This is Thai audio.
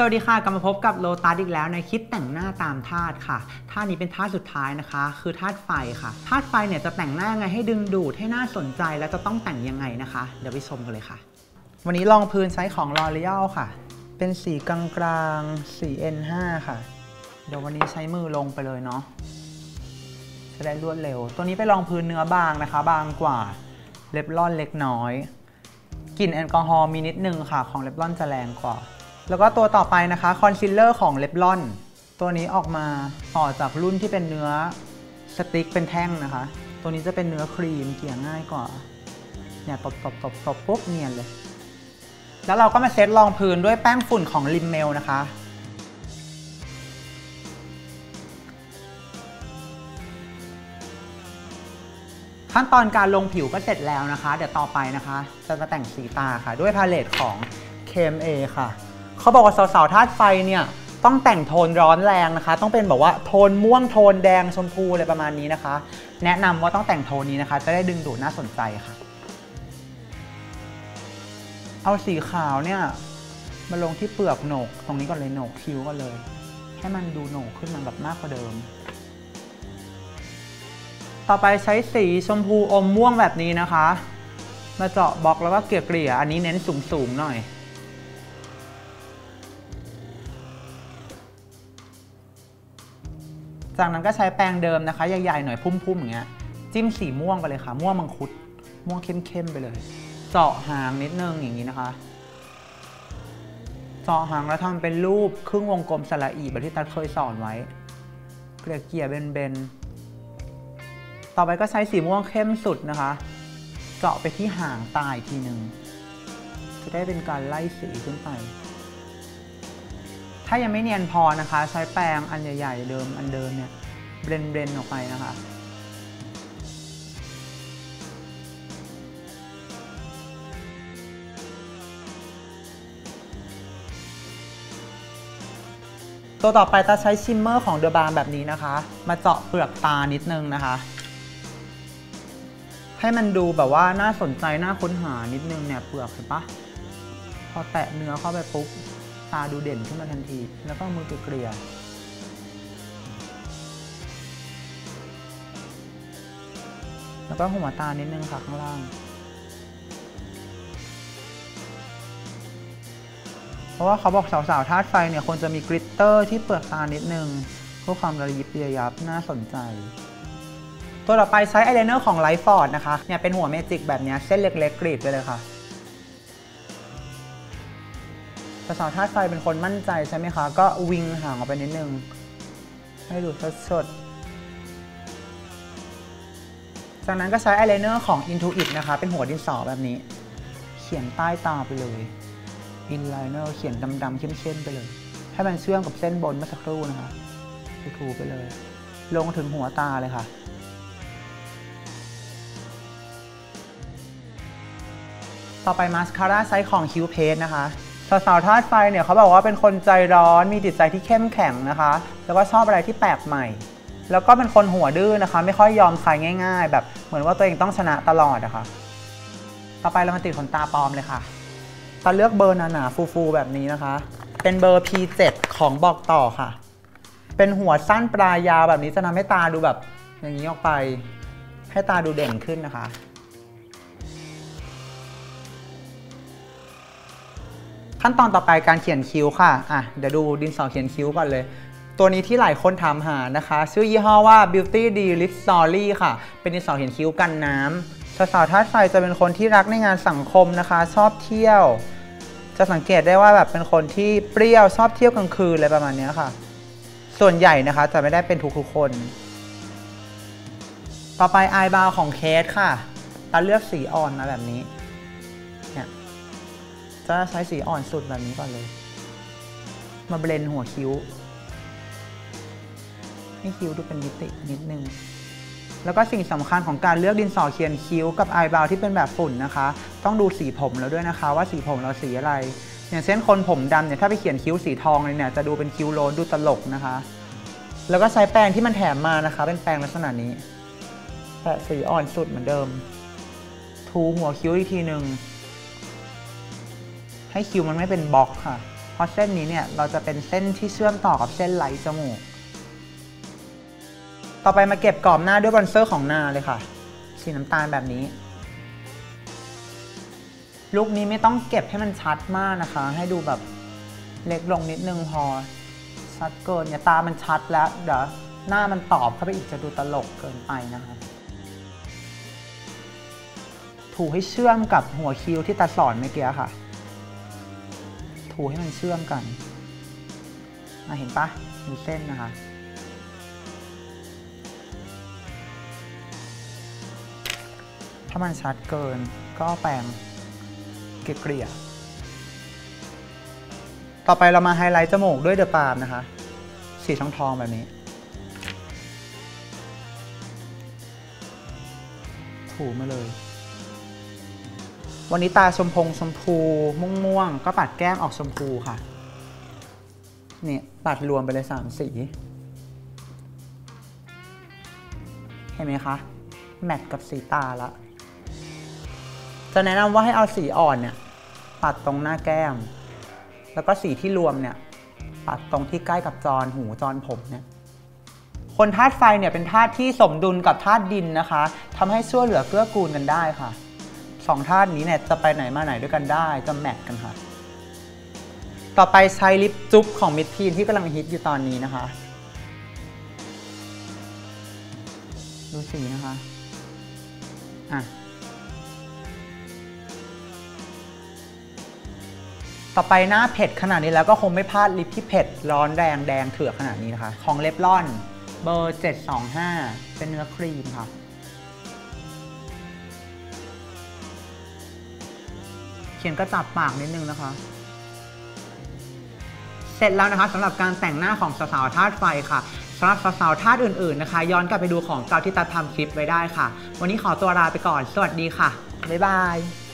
สวัสดีค่ะกลับมาพบกับโลตัสอีกแล้วในคลิปแต่งหน้าตามธาตุค่ะธาตุนี้เป็นธาตุสุดท้ายนะคะ คือธาตุไฟค่ะธาตุไฟเนี่ยจะแต่งหน้าไงให้ดึงดูดให้หน่าสนใจและจะต้องแต่งยังไงนะคะ เดี๋ยวไปชมกันเลยค่ะ วันนี้ลองพื้นใช้ของ L'Oreal ค่ะ เป็นสีกลางๆสี N5 ค่ะ เดี๋ยววันนี้ใช้มือลงไปเลยเนาะจะได้รวดเร็ว ตัวนี้ไปลองพื้นเนื้อบางนะคะ บางกว่าเล็บลอนเล็กน้อยกลิ่นแอลกอฮอล์มีนิดนึงค่ะ ของเล็บลอนจะแรงกว่า แล้วก็ตัวต่อไปนะคะคอนซีลเลอร์ของเลบลอนตัวนี้ออกมาต่อจากรุ่นที่เป็นเนื้อสติ๊กเป็นแท่งนะคะ ตัวนี้จะเป็นเนื้อครีมเกลี่ยง่ายกว่า เนี่ยตบตบตบตบปุ๊บเนียนเลย แล้วเราก็มาเซตรองพื้นด้วยแป้งฝุ่นของริมเมลนะคะ ขั้นตอนการลงผิวก็เสร็จแล้วนะคะ เดี๋ยวต่อไปนะคะ จะมาแต่งสีตาค่ะ ด้วยพาเลตของ KMA ค่ะ เขาบอกว่าสาวๆธาตุไฟเนี่ยต้องแต่งโทนร้อนแรงนะคะ ต้องเป็นแบบว่าโทนม่วงโทนแดงชมพูอะไรประมาณนี้นะคะ แนะนำว่าต้องแต่งโทนนี้นะคะ จะได้ดึงดูดน่าสนใจค่ะ เอาสีขาวเนี่ยมาลงที่เปลือกโหนก ตรงนี้ก่อนเลยโหนกคิ้วก็เลย ให้มันดูโหนกขึ้นมาแบบมากกว่าเดิม ต่อไปใช้สีชมพูอมม่วงแบบนี้นะคะ มาเจาะบล็อกแล้วก็เกลี่ยเกลี่ยอันนี้เน้นสูงๆหน่อย จากนั้นก็ใช้แปรงเดิมนะคะ ใหญ่ๆหน่อยพุ่มๆอย่างเงี้ยจิ้มสีม่วงไปเลยค่ะ ม่วงมังคุด ม่วงเข้มๆไปเลย เจาะหางนิดนึงอย่างนี้นะคะ เจาะหางแล้วทำเป็นรูปครึ่งวงกลมสระอีแบบที่ตัดเคยสอนไว้ เกลี่ยเกลี่ยเบนๆ ต่อไปก็ใช้สีม่วงเข้มสุดนะคะ เจาะไปที่หางตาอีกทีหนึ่งจะได้เป็นการไล่สีขึ้นไป ถ้ายังไม่เนียนพอนะคะ ใช้แปรงอันใหญ่ ๆ เดิมอันเดิมเนี่ยเบรนเบรนออกไปนะคะตัวต่อไปจะใช้ชิมเมอร์ของเดอะบาร์แบบนี้นะคะ มาเจาะเปลือกตานิดนึงนะคะ ให้มันดูแบบว่าน่าสนใจน่าค้นหานิดนึงเนี่ยเปลือกเห็นปะพอแตะเนื้อเข้าไปปุ๊บ ตาดูเด่นขึ้นมาทันที แล้วก็มือเกลี่ยแล้วก็หัวตานิดนึงค่ะข้างล่าง เพราะว่าเขาบอกสาวๆธาตุไฟเนี่ยควรจะมีกริตเตอร์ที่เปลือกตานิดนึงเพื่อความระยิบระยับน่าสนใจ ตัวต่อไปใช้อายไลเนอร์ของไลฟ์ฟอร์ดนะคะเนี่ยเป็นหัวเมจิกแบบนี้เส้นเล็กๆกรีดไปเลยค่ะ สาวๆธาตุไฟเป็นคนมั่นใจใช่ไหมคะ ก็วิงห่างออกไปนิดนึง ให้ดูสดๆจากนั้นก็ใช้อายไลเนอร์ของ Intuit นะคะ เป็นหัวดินสอแบบนี้ เขียนใต้ตาไปเลยอินไลเนอร์เขียนดำๆเข้มๆไปเลย ให้มันเชื่อมกับเส้นบนเมื่อสักครู่นะคะถูๆไปเลย ลงถึงหัวตาเลยค่ะต่อไปมาสคาร่าไซส์ของคิวเพสนะคะ สาวๆธาตุไฟเนี่ยเขาบอกว่าเป็นคนใจร้อนมีจิตใจที่เข้มแข็งนะคะ แล้วก็ชอบอะไรที่แปลกใหม่ แล้วก็เป็นคนหัวดื้อนะคะ ไม่ค่อยยอมใครง่าย ๆ แบบเหมือนว่าตัวเองต้องชนะตลอดอะคะ่ะต่อไปเรามาติดขนตาปลอมเลยค่ะตาเลือกเบอร์หนาๆฟูๆแบบนี้นะคะ เป็นเบอร์ P7 ของบอกต่อค่ะ เป็นหัวสั้นปลายยาวแบบนี้จะทำให้ตาดูแบบอย่างนี้ออกไป ให้ตาดูเด่นขึ้นนะคะ ขั้นตอนต่อไปการเขียนคิ้วค่ะ อะ เดี๋ยวดูดินสอเขียนคิ้วก่อนเลย ตัวนี้ที่หลายคนถามหานะคะ ชื่อยี่ห้อว่า Beauty D Lip Story ค่ะ เป็นดินสอเขียนคิ้วกันน้ำสาวๆธาตุไฟจะเป็นคนที่รักในงานสังคมนะคะ ชอบเที่ยว จะสังเกตได้ว่าแบบเป็นคนที่เปรี้ยวชอบเที่ยวกลางคืนอะไรประมาณนี้ค่ะ ส่วนใหญ่นะคะจะไม่ได้เป็นทุกๆคน ต่อไปอายบาวของเคสค่ะตาเลือกสีอ่อนมาแบบนี้ จะใช้สีอ่อนสุดแบบนี้ก่อนเลย มาเบลนหัวคิ้ว ให้คิ้วดูเป็นมิตินิดนึง แล้วก็สิ่งสำคัญของการเลือกดินสอเขียนคิ้วกับอายบาวที่เป็นแบบฝุ่นนะคะ ต้องดูสีผมแล้วด้วยนะคะ ว่าสีผมเราสีอะไร อย่างเช่นคนผมดำเนี่ยถ้าไปเขียนคิ้วสีทองเลยเนี่ยจะดูเป็นคิ้วโลนดูตลกนะคะ แล้วก็ใช้แปรงที่มันแถมมานะคะ เป็นแปรงลักษณะนี้แปะสีอ่อนสุดเหมือนเดิม ทูหัวคิ้วอีกทีหนึ่ง ให้คิ้วมันไม่เป็นบล็อกค่ะ เพราะเส้นนี้เนี่ยเราจะเป็นเส้นที่เชื่อมต่อกับเส้นไหลจมูก ต่อไปมาเก็บกรอบหน้าด้วยบรอนเซอร์ของนาเลยค่ะ สีน้ำตาลแบบนี้ ลุคนี้ไม่ต้องเก็บให้มันชัดมากนะคะ ให้ดูแบบเล็กลงนิดนึงพอ ชัดเกินเนี่ยตามันชัดแล้วเดี๋ยวหน้ามันตอบเข้าไปอีกจะดูตลกเกินไปนะคะถูให้เชื่อมกับหัวคิ้วที่ตาสอนเมื่อกี้ค่ะ ถูให้มันเชื่อมกันมาเห็นปะมีเส้นนะคะ ถ้ามันชัดเกินก็แปรงเกลี่ยต่อไปเรามาไฮไลท์จมูกด้วยเดอะปาล์มนะคะ สีทองทองแบบนี้ ถูมาเลย วันนี้ตาชมพงชมพูม่วงม่วงก็ปัดแก้มออกชมพูค่ะ นี่ปัดรวมไปเลยสามสี เห็นไหมคะ แมทกับสีตาละ จะแนะนำว่าให้เอาสีอ่อนเนี่ย ปัดตรงหน้าแก้ม แล้วก็สีที่รวมเนี่ย ปัดตรงที่ใกล้กับจรหูจรผมเนี่ยคนธาตุไฟเนี่ยเป็นธาตุที่สมดุลกับธาตุดินนะคะทำให้ช่วยเหลือเกื้อกูลกันได้ค่ะ สองธาตุนี้เนี่ยจะไปไหนมาไหนด้วยกันได้จะแมทกันค่ะ ต่อไปใช้ลิปจุ๊บของมิดทีนที่กำลังฮิตอยู่ตอนนี้นะคะ ดูสีนะคะอะต่อไปหน้าเผ็ดขนาดนี้แล้วก็คงไม่พลาดลิปที่เผ็ดร้อนแรงแดงเถื่อขนาดนี้นะคะ ของเลฟลอนเบอร์ 725 เป็นเนื้อครีมค่ะ เขียนกระจับปากนิดนึงนะคะ เสร็จแล้วนะคะสำหรับการแต่งหน้าของสาวๆธาตุไฟค่ะสำหรับสาวๆธาตุอื่นๆนะคะ ย้อนกลับไปดูของเก่าที่ตัดทำคลิปไว้ได้ค่ะ วันนี้ขอตัวลาไปก่อน สวัสดีค่ะ บ๊ายบาย